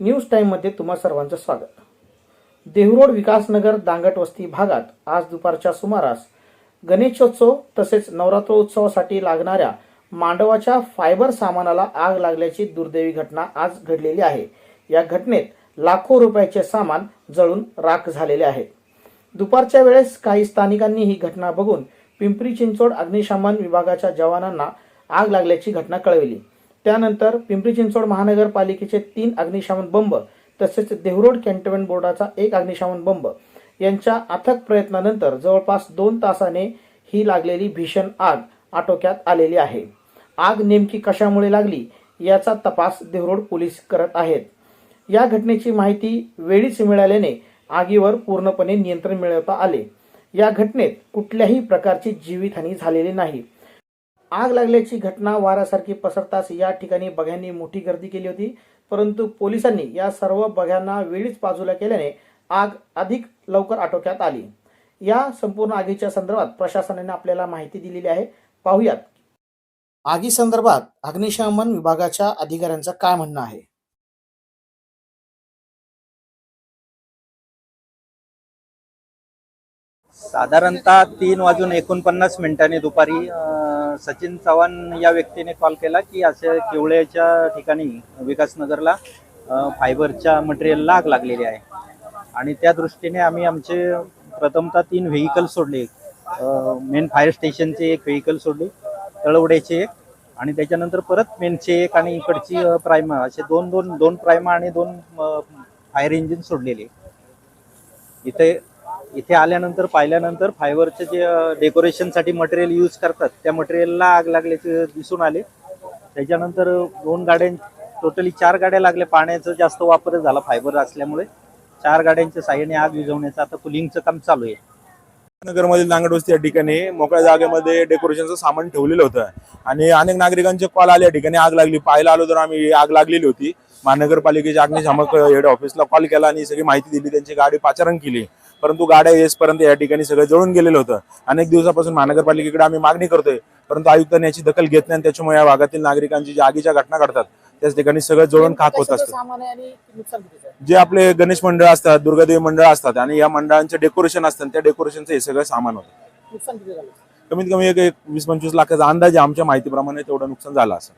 News टाईममध्ये तुम्हा सर्वांचं स्वागत. देहरोड विकासनगर दांगट वस्ती भागात आज दुपारच्या सुमारास गणेशोत्सव तसेच नवरात्रोत्सवासाठी लागणाऱ्या मांडवाच्या फायबर सामानाला आग लागल्याची दुर्दैवी घटना आज घडलेली आहे. या घटनेत लाखो रुपयाचे सामान जळून राख झालेले आहे. दुपारच्या वेळेस काही स्थानिकांनी ही घटना बघून पिंपरी चिंचवड अग्निशमन विभागाच्या जवानांना आग लागल्याची घटना कळविली. त्यानंतर पिंपरी चिंचवड महानगरपालिकेचे तीन अग्निशमन बंब तसेच देहरोड कॅन्टोन्मेंट बोर्डाचा एक अग्निशमन बंब यांच्या अथक प्रयत्नानंतर जवळपास दोन तासाने ही लागलेली भीषण आग आटोक्यात आलेली आहे. आग नेमकी कशामुळे लागली याचा तपास देहरोड पोलीस करत आहेत. या घटनेची माहिती वेळीच मिळाल्याने आगीवर पूर्णपणे नियंत्रण मिळवता आले. या घटनेत कुठल्याही प्रकारची जीवितहानी झालेली नाही. आग लागल्याची घटना वाऱ्यासारखी पसरताच या ठिकाणी बघ्यांनी मोठी गर्दी केली होती. परंतु पोलिसांनी या सर्व बघ्यांना वेळीच बाजूला केल्याने आग अधिक लवकर आटोक्यात आली. या संपूर्ण आगीच्या संदर्भात प्रशासनाने आपल्याला माहिती दिलेली आहे. पाहुयात. आगी संदर्भात अग्निशमन विभागाच्या अधिकाऱ्यांचं काय म्हणणं आहे? साधारणतः तीन वाजून एकोणपन्नास मिनिटांनी दुपारी सचिन चव्हाण या व्यक्तीने कॉल केला की असे किवळ्याच्या ठिकाणी विकासनगरला फायबरच्या मटेरियलला आग लागलेली आहे. आणि त्या दृष्टीने आम्ही आमचे प्रथमतः तीन व्हेकल सोडले. मेन फायर स्टेशनचे एक व्हेकल सोडले तळवड्याचे एक. आणि त्याच्यानंतर परत मेनचे एक आणि इकडची प्रायमा असे दोन दोन दोन प्रायमा आणि दोन फायर इंजिन सोडलेले. इथे इथे आल्यानंतर पाहिल्यानंतर फायबरचे जे डेकोरेशनसाठी मटेरियल यूज करतात त्या मटेरियलला आग लागल्याचे दिसून आले. त्याच्यानंतर दोन गाड्यां टोटली चार गाड्या लागल्या. पाण्याचा जास्त वापर झाला फायबर असल्यामुळे चार गाड्यांच्या साह्याने आग विझवण्याचं आता कुलिंगचं काम चालू आहे. नगरमधील नांगडवस्ती या ठिकाणी मोकळ्या जागेमध्ये डेकोरेशनचं सामान ठेवलेलं होतं. आणि अनेक नागरिकांचे कॉल आले या ठिकाणी आग लागली. पाहायला आलो तर आम्ही आग लागलेली होती. महानगरपालिकेच्या अग्निशामक हेड ऑफिसला कॉल केला आणि सगळी माहिती दिली. त्यांची गाडी पाचारण केली. परंतु गाड्या येसपर्यंत या ठिकाणी सगळं जळून गेलेलं होतं. अनेक दिवसापासून महानगरपालिकेकडे आम्ही मागणी करतोय परंतु आयुक्तांनी याची दखल घेत नाही आणि त्याच्यामुळे या भागातील नागरिकांची जी आगीच्या घटना घडतात त्याच ठिकाणी सगळं जळून खाक होत असतं. जे आपले गणेश मंडळ असतात दुर्गादेवी मंडळ असतात आणि या मंडळांचे डेकोरेशन असतात त्या डेकोरेशनचं हे सगळं सामान होतं. कमीत कमी एक वीस पंचवीस लाखाचा अंदाज आमच्या माहितीप्रमाणे तेवढं नुकसान झालं असं.